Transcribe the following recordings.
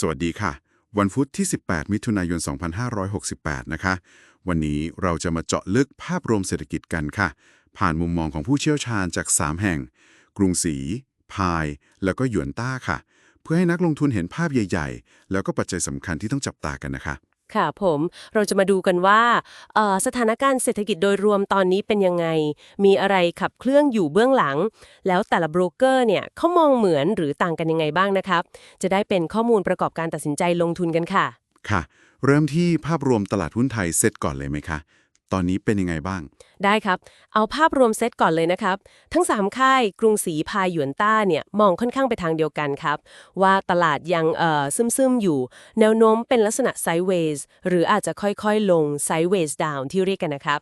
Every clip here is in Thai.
สวัสดีค่ะ วันพุธที่ 18 มิถุนายน 2568 นะคะ วันนี้เราจะมาเจาะลึกภาพรวมเศรษฐกิจกันค่ะ ผ่านมุมมองของผู้เชี่ยวชาญจาก 3 แห่ง กรุงศรี พาย แล้วก็หยวนต้าค่ะ เพื่อให้นักลงทุนเห็นภาพใหญ่ ๆ แล้วก็ปัจจัยสำคัญที่ต้องจับตากันนะคะ ค่ะผมเราจะมาดูกันว่าสถานการณ์เศรษฐกิจโดยรวมตอนนี้เป็นยังไง มีอะไรขับเคลื่อนอยู่เบื้องหลัง แล้วแต่ละโบรกเกอร์เนี่ยเขามองเหมือนหรือต่างกันยังไงบ้างนะครับ จะได้เป็นข้อมูลประกอบการตัดสินใจลงทุนกันค่ะ ค่ะ เริ่มที่ภาพรวมตลาดหุ้นไทยเซตก่อนเลยไหมคะ ตอนนี้เป็นยังไงบ้าง ได้ครับ เอาภาพรวมเซตก่อนเลยนะครับ ทั้ง 3 ค่ายกรุงศรีพายหยวนต้าเนี่ยมองค่อนข้างไปทางเดียวกันครับ ว่าตลาดยังเอ่อซึมๆอยู่ แนวโน้มเป็นลักษณะไซด์เวย์หรืออาจจะค่อยๆ ลงไซด์เวย์ดาวน์ที่เรียกกันนะครับ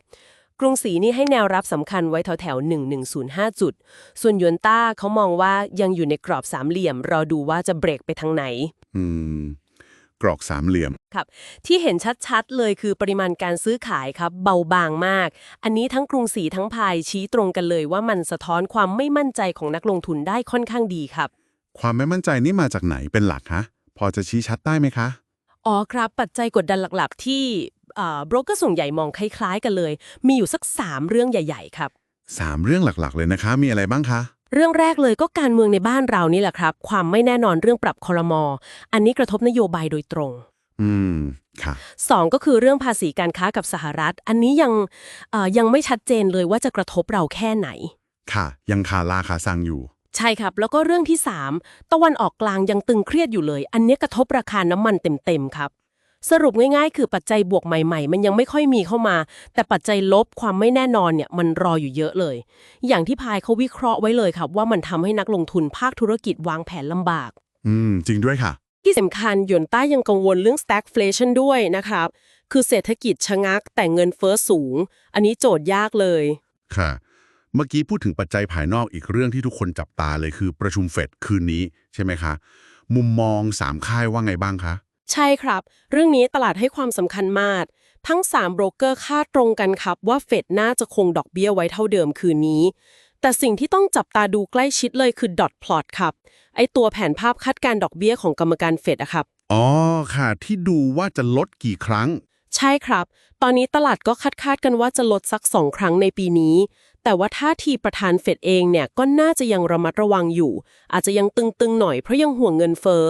กรุงศรีนี่ให้แนวรับสำคัญไว้แถวๆ1105 จุด ส่วนหยวนต้าเขามองว่ายังอยู่ในกรอบสามเหลี่ยม รอดูว่าจะเบรกไปทางไหน อืม กรอกสามเหลี่ยม ครับ ที่เห็นชัดๆ เลยคือปริมาณการซื้อขายครับ เบาบางมาก อันนี้ทั้งกรุงศรีทั้งพายชี้ตรงกันเลยว่ามันสะท้อนความไม่มั่นใจของนักลงทุนได้ค่อนข้างดีครับ ความไม่มั่นใจนี่มาจากไหนเป็นหลักฮะพอจะชี้ชัดได้ไหมคะอ๋อครับ ปัจจัยกดดันหลักๆ ที่โบรกเกอร์ส่วนใหญ่มองคล้ายๆ กันเลย มีอยู่สัก 3 เรื่องใหญ่ ๆ ครับสามเรื่องหลักๆ เลยนะคะ มีอะไรบ้างคะ เรื่องแรกเลยก็การเมืองในบ้านเรานี่แหละครับ ความไม่แน่นอนเรื่องปรับคอรมอ อันนี้กระทบนโยบายโดยตรง อืมค่ะสองก็คือเรื่องภาษีการค้ากับสหรัฐ อันนี้ยังเอ่อยังไม่ชัดเจนเลยว่าจะกระทบเราแค่ไหน ค่ะ ยังคาลาคาซังอยู่ ใช่ครับ แล้วก็เรื่องที่ 3 ตะวันออกกลางยังตึงเครียดอยู่เลย อันเนี้ยกระทบราคาน้ำมันเต็มๆครับ สรุปง่ายๆ คือปัจจัยบวกใหม่ๆ มันยังไม่ค่อยมีเข้ามา แต่ปัจจัยลบความไม่แน่นอนเนี่ยมันรออยู่เยอะเลย อย่างที่พายเขาวิเคราะห์ไว้เลยครับ ว่ามันทำให้นักลงทุนภาคธุรกิจวางแผนลำบาก อืม จริงด้วยค่ะ ที่สำคัญหยวนต้ายังกังวลเรื่อง stagflation ด้วยนะครับ คือเศรษฐกิจชะงักแต่เงินเฟ้อสูง อันนี้โจทย์ยากเลย ค่ะ เมื่อกี้พูดถึงปัจจัยภายนอกอีกเรื่องที่ทุกคนจับตาเลยคือประชุมเฟดคืนนี้ใช่ไหมคะ มุมมองสามค่ายว่าไงบ้างคะ ใช่ครับ เรื่องนี้ตลาดให้ความสำคัญมาก ทั้ง 3 โบรกเกอร์คาดตรงกันครับว่าเฟดน่าจะคงดอกเบี้ยไว้เท่าเดิมคืนนี้ แต่สิ่งที่ต้องจับตาดูใกล้ชิดเลยคือ dot plot ครับ ไอตัวแผนภาพคาดการณ์ดอกเบี้ยของกรรมการเฟดอะครับ อ๋อค่ะ ที่ดูว่าจะลดกี่ครั้ง ใช่ครับ ตอนนี้ตลาดก็คาดคาดกันว่าจะลดสักสองครั้งในปีนี้ แต่ว่าท่าทีประธานเฟดเองเนี่ยก็น่าจะยังระมัดระวังอยู่ อาจจะยังตึงๆหน่อยเพราะยังห่วงเงินเฟ้อ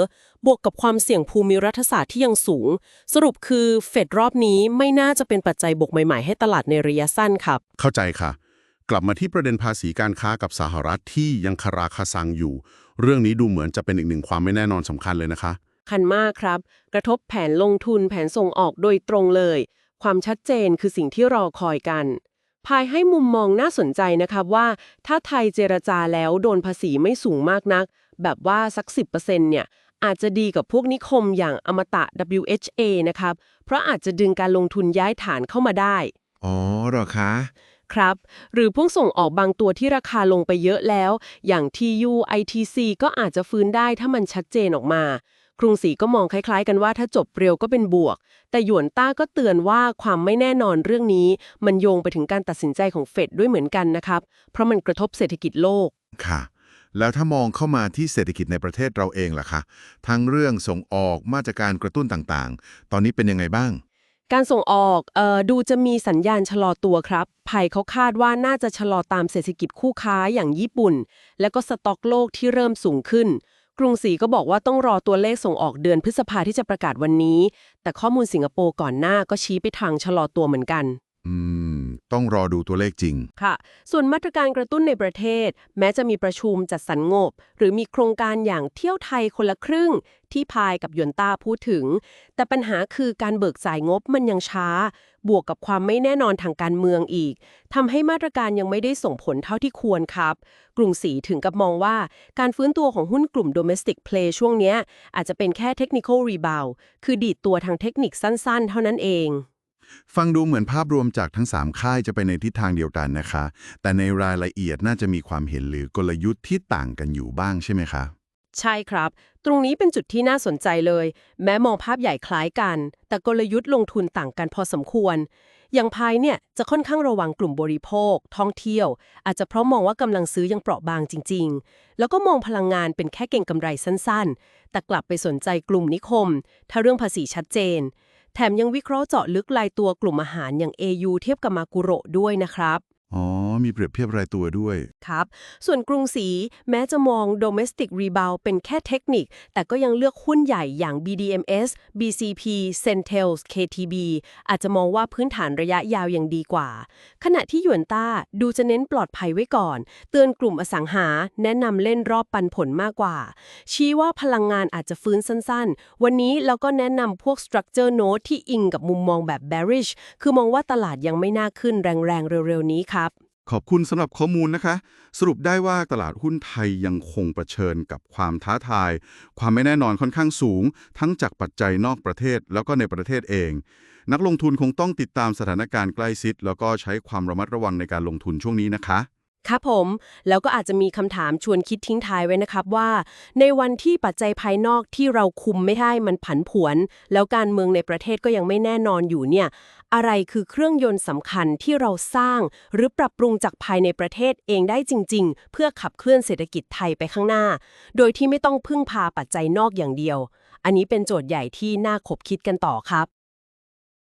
บวกกับความเสี่ยงภูมิรัฐศาสตร์ที่ยังสูง สรุปคือเฟดรอบนี้ไม่น่าจะเป็นปัจจัยบวกใหม่ๆให้ตลาดในระยะสั้นครับ เข้าใจค่ะ กลับมาที่ประเด็นภาษีการค้ากับสหรัฐที่ยังคาราคาซังอยู่ เรื่องนี้ดูเหมือนจะเป็นอีกหนึ่งความไม่แน่นอนสำคัญเลยนะคะคันมากครับ กระทบแผนลงทุนแผนส่งออกโดยตรงเลย ความชัดเจนคือสิ่งที่รอคอยกันภายให้มุมมองน่าสนใจนะครับว่า ถ้าไทยเจรจาแล้วโดนภาษีไม่สูงมากนัก แบบว่าสัก 10%เนี่ย อาจจะดีกับพวกนิคมอย่างอมตะ WHA นะครับ เพราะอาจจะดึงการลงทุนย้ายฐานเข้ามาได้ อ๋อเหรอคะ ครับ หรือพวกส่งออกบางตัวที่ราคาลงไปเยอะแล้ว อย่าง TU ITC ก็อาจจะฟื้นได้ถ้ามันชัดเจนออกมา กรุงศรีก็มองคล้าย ๆ กันว่าถ้าจบเร็วก็เป็นบวก แต่หยวนต้าก็เตือนว่าความไม่แน่นอนเรื่องนี้ มันโยงไปถึงการตัดสินใจของเฟดด้วยเหมือนกันนะครับ เพราะมันกระทบเศรษฐกิจโลก ค่ะ แล้วถ้ามองเข้ามาที่เศรษฐกิจในประเทศเราเองล่ะคะทั้งเรื่องส่งออกมาตรการกระตุ้นต่างๆ ตอนนี้เป็นยังไงบ้าง การส่งออกออดูจะมีสัญญาณชะลอตัวครับไผ่เขาคาดว่าน่าจะชะลอตามเศรษฐกิจคู่ค้าอย่างญี่ปุ่น แล้วก็สต็อกโลกที่เริ่มสูงขึ้น กรุงศรีก็บอกว่าต้องรอตัวเลขส่งออกเดือนพฤษภาที่จะประกาศวันนี้ แต่ข้อมูลสิงคโปร์ก่อนหน้าก็ชี้ไปทางชะลอตัวเหมือนกัน อืม ต้องรอดูตัวเลขจริง ค่ะ ส่วนมาตรการกระตุ้นในประเทศ แม้จะมีประชุมจัดสรรงบ หรือมีโครงการอย่างเที่ยวไทยคนละครึ่ง ที่พายกับยวนต้าพูดถึง แต่ปัญหาคือการเบิกจ่ายงบมันยังช้า บวกกับความไม่แน่นอนทางการเมืองอีกทำให้มาตรการยังไม่ได้ส่งผลเท่าที่ควรครับ กรุงศรีถึงกับมองว่าการฟื้นตัวของหุ้นกลุ่ม domestic play ช่วงเนี้ยอาจจะเป็นแค่ technical rebound คือดีดตัวทางเทคนิคสั้น ๆ เท่านั้นเอง ฟังดูเหมือนภาพรวมจากทั้ง 3 ค่ายจะไปในทิศทางเดียวกันนะคะ แต่ในรายละเอียดน่าจะมีความเห็นหรือกลยุทธ์ที่ต่างกันอยู่บ้างใช่ไหมคะ ใช่ครับ ตรงนี้เป็นจุดที่น่าสนใจเลย แม้มองภาพใหญ่คล้ายกัน แต่กลยุทธ์ลงทุนต่างกันพอสมควร อย่างพายเนี่ยจะค่อนข้างระวังกลุ่มบริโภค ท่องเที่ยว อาจจะเพราะมองว่ากำลังซื้อยังเปราะบางจริง ๆ แล้วก็มองพลังงานเป็นแค่เก่งกำไรสั้นๆ แต่กลับไปสนใจกลุ่มนิคม ถ้าเรื่องภาษีชัดเจน แถมยังวิเคราะห์เจาะลึกรายตัวกลุ่มอาหารอย่าง AU เทียบกับมากุโระด้วยนะครับ อ๋อ มีเปรียบเทียบรายตัวด้วย ครับ ส่วนกรุงศรีแม้จะมอง domestic rebound เป็นแค่เทคนิค แต่ก็ยังเลือกหุ้นใหญ่อย่าง BDMs BCP Centels KTB อาจจะมองว่าพื้นฐานระยะยาวยังดีกว่า ขณะที่หยวนต้าดูจะเน้นปลอดภัยไว้ก่อน เตือนกลุ่มอสังหา แนะนำเล่นรอบปันผลมากกว่า ชี้ว่าพลังงานอาจจะฟื้นสั้นๆ วันนี้เราก็แนะนำพวก structure note ที่อิงกับมุมมองแบบ bearish คือมองว่าตลาดยังไม่น่าขึ้นแรงๆเร็วๆนี้ครับ ขอบคุณสำหรับข้อมูลนะคะ สรุปได้ว่าตลาดหุ้นไทยยังคงเผชิญกับความท้าทาย ความไม่แน่นอนค่อนข้างสูง ทั้งจากปัจจัยนอกประเทศแล้วก็ในประเทศเอง นักลงทุนคงต้องติดตามสถานการณ์ใกล้ชิดแล้วก็ใช้ความระมัดระวังในการลงทุนช่วงนี้นะคะ ครับผม แล้วก็อาจจะมีคำถามชวนคิดทิ้งท้ายไว้นะครับว่า ในวันที่ปัจจัยภายนอกที่เราคุมไม่ได้มันผันผวน แล้วการเมืองในประเทศก็ยังไม่แน่นอนอยู่เนี่ย อะไรคือเครื่องยนต์สำคัญที่เราสร้าง หรือปรับปรุงจากภายในประเทศเองได้จริง ๆ เพื่อขับเคลื่อนเศรษฐกิจไทยไปข้างหน้า โดยที่ไม่ต้องพึ่งพาปัจจัยนอกอย่างเดียว อันนี้เป็นโจทย์ใหญ่ที่น่าคบคิดกันต่อครับ